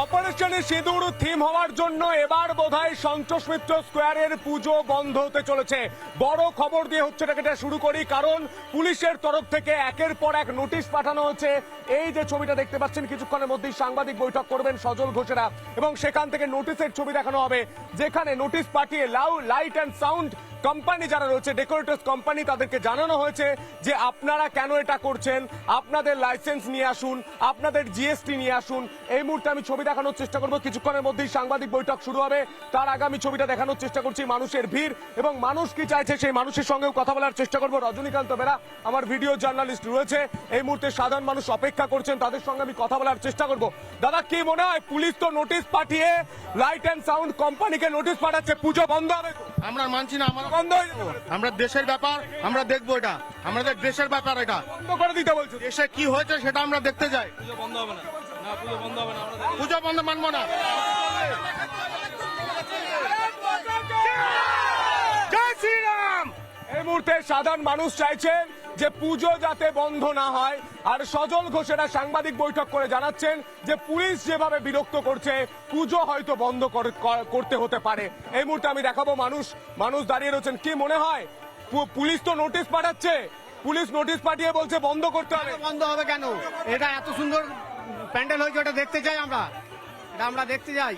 অপারেশনে সিঁদুর থিম হওয়ার জন্য এবার বোধহয় সন্তোষ মিত্র স্কোয়ারের পুজো বন্ধ হতে চলেছে। বড় খবর দিয়ে হচ্ছে এটা শুরু করি, কারণ পুলিশের তরফ থেকে একের পর এক নোটিশ পাঠানো হচ্ছে এই যে ছবিটা দেখতে পাচ্ছেন, কিছুক্ষণের মধ্যেই সাংবাদিক বৈঠক করবেন সজল ঘোষেরা এবং সেখান থেকে নোটিশের ছবি দেখানো হবে, যেখানে নোটিশ পাঠিয়ে লাউ, লাইট অ্যান্ড সাউন্ড কোম্পানি যারা রয়েছে ডেকোরেটর্স কোম্পানি তাদেরকে জানানো হয়েছে যে আপনারা কেন এটা করছেন, আপনাদের লাইসেন্স নিয়ে আসুন, আপনাদের জিএসটি নিয়ে আসুন। এই মুহূর্তে আমি ছবি দেখানোর চেষ্টা করব। কিছুক্ষণের মধ্যেই সাংবাদিক বৈঠক শুরু হবে। তার আগে আমি ছবিটা দেখানোর চেষ্টা করছি মানুষের ভিড় এবং মানুষ কি চাইছে সেই মানুষের সঙ্গেও কথা বলার চেষ্টা করব। রজনীকান্ত বেরা, আমার ভিডিও জার্নালিস্ট রয়েছে। এই মুহূর্তে সাধারণ মানুষ অপেক্ষা করছেন, তাদের সঙ্গে আমি কথা বলার চেষ্টা করব। দাদা, কি মনে হয়? পুলিশ তো নোটিশ পাঠিয়ে লাইট অ্যান্ড সাউন্ড কোম্পানিকে নোটিশ পাঠাচ্ছে। পুজো বন্ধ হবে? আমরা মানছি না আমরা বন্ধ। আমরা দেশের ব্যাপার আমরা দেখব এটা। আমাদের দেশের ব্যাপার এটা। বন্ধ করে দিতে বলছো। দেশে কি হয়েছে সেটা আমরা দেখতে যাই পুজো বন্ধ হবে না। না পুজো বন্ধ হবে না আমরা পুজো বন্ধ মানবো না। জয় শ্রীরাম! এই মুহূর্তে সাধারণ মানুষ চাইছেন যে পুজো যাতে বন্ধ না হয়। আর সজল ঘোষেরা সাংবাদিক বৈঠক করে জানাচ্ছেন যে পুলিশ যেভাবে বিরক্ত করছে, পুজো হয়তো বন্ধ কর- কর- করতে হতে পারে। এই মুহূর্তে আমি দেখাবো মানুষ মানুষ দাঁড়িয়ে রয়েছেন। কি মনে হয়? পুলিশ তো নোটিশ পাঠাচ্ছে। পুলিশ নোটিশ পাঠিয়ে বলছে বন্ধ করতে হবে। বন্ধ হবে কেন? এটা এত সুন্দর প্যান্ডেল হয়েছে, ওটা দেখতে চাই আমরা। আমরা দেখতে যাই।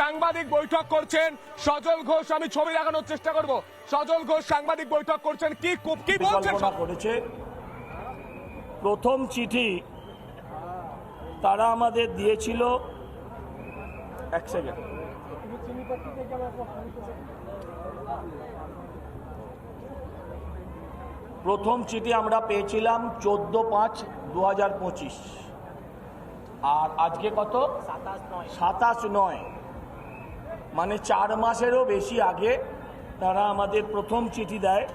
সাংবাদিক বৈঠক করছেন সজল ঘোষ আমি ছবি দেখানোর চেষ্টা করব। সজল ঘোষ সাংবাদিক বৈঠক করছেন কি কি বলছেন করেছে প্রথম চিঠি তারা আমাদের দিয়েছিল এক সেকেন্ড প্রথম চিঠি আমরা পেয়েছিলাম চোদ্দ পাঁচ দু হাজার পঁচিশ। আর আজকে কত? সাতাশ নয়। মানে চার মাসেরও বেশি আগে তারা আমাদের প্রথম চিঠি দেয়।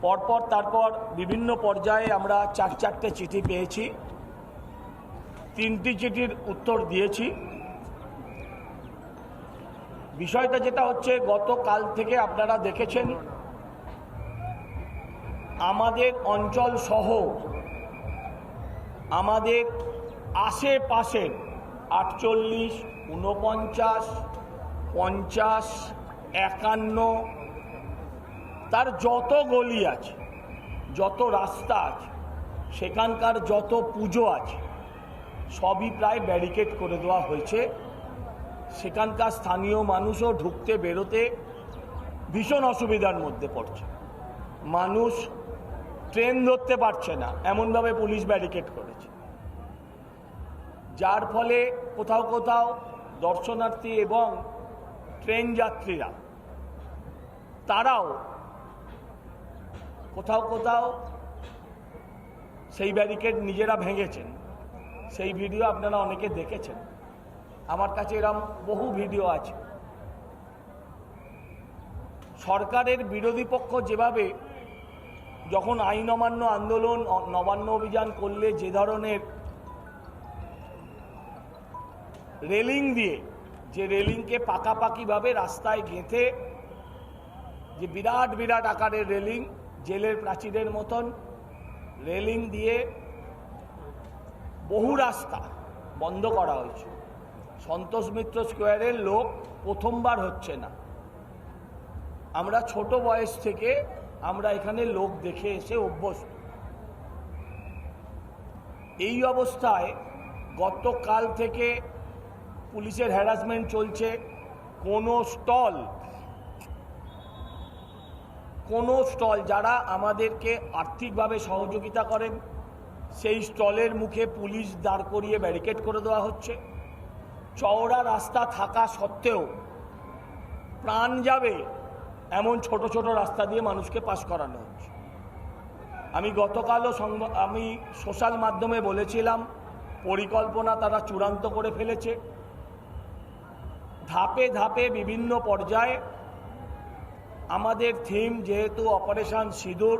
পরপর তারপর বিভিন্ন পর্যায়ে আমরা চার চারটে চিঠি পেয়েছি। তিনটি চিঠির উত্তর দিয়েছি। বিষয়টা যেটা হচ্ছে গতকাল থেকে আপনারা দেখেছেন আমাদের অঞ্চল সহ আমাদের আশেপাশের আটচল্লিশ উনপঞ্চাশ পঞ্চাশ, একান্ন, তার যত গলি আছে, যত রাস্তা আছে, সেখানকার যত পুজো আছে, সবই প্রায় ব্যারিকেড করে দেওয়া হয়েছে। সেখানকার স্থানীয় মানুষও ঢুকতে, বেরোতে ভীষণ অসুবিধার মধ্যে পড়ছে। মানুষ ট্রেন ধরতে পারছে না, এমনভাবে পুলিশ ব্যারিকেড করেছে। যার ফলে কোথাও কোথাও দর্শনার্থী এবং ট্রেন যাত্রীরা, তারাও কোথাও কোথাও সেই ব্যারিকেড নিজেরা ভেঙেছেন। সেই ভিডিও আপনারা অনেকে দেখেছেন। আমার কাছে এরম বহু ভিডিও আছে। সরকারের বিরোধী পক্ষ যেভাবে যখন আইন অমান্য আন্দোলন, নবান্ন অভিযান করলে যে ধরনের রেলিং দিয়ে, যে রেলিংকে পাকাপাকিভাবে রাস্তায় গেঁথে, যে বিরাট বিরাট আকারের রেলিং, জেলের প্রাচীরের মতন, রেলিং দিয়ে বহু রাস্তা বন্ধ করা হয়েছে। সন্তোষ মিত্র স্কোয়ারের লোক প্রথমবার হচ্ছে না। আমরা ছোট বয়স থেকে আমরা এখানে লোক দেখে এসে অভ্যস্ত। এই অবস্থায় গতকাল থেকে পুলিশের হ্যারাসমেন্ট চলছে, কোনো স্টল কোনো স্টল যারা আমাদেরকে আর্থিকভাবে সহযোগিতা করেন, সেই স্টলের মুখে পুলিশ দাঁড় করিয়ে ব্যারিকেড করে দেওয়া হচ্ছে। চওড়া রাস্তা থাকা সত্ত্বেও প্রাণ যাবে এমন ছোট ছোট রাস্তা দিয়ে মানুষকে পাস করানো হচ্ছে। আমি গতকালও আমি সোশ্যাল মাধ্যমে বলেছিলাম, পরিকল্পনা তারা চূড়ান্ত করে ফেলেছে। ধাপে ধাপে বিভিন্ন পর্যায়ে আমাদের থিম যেহেতু অপারেশান সিঁদুর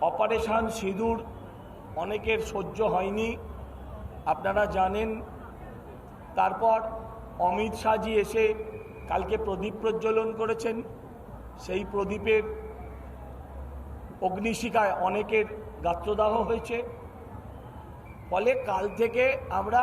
অপারেশান সিঁদুর অনেকের সহ্য হয়নি, আপনারা জানেন। তারপর অমিত শাহজি এসে কালকে প্রদীপ প্রজ্বলন করেছেন। সেই প্রদীপের অগ্নিশিকায় অনেকের গাত্রদাহ হয়েছে। ফলে কাল থেকে আমরা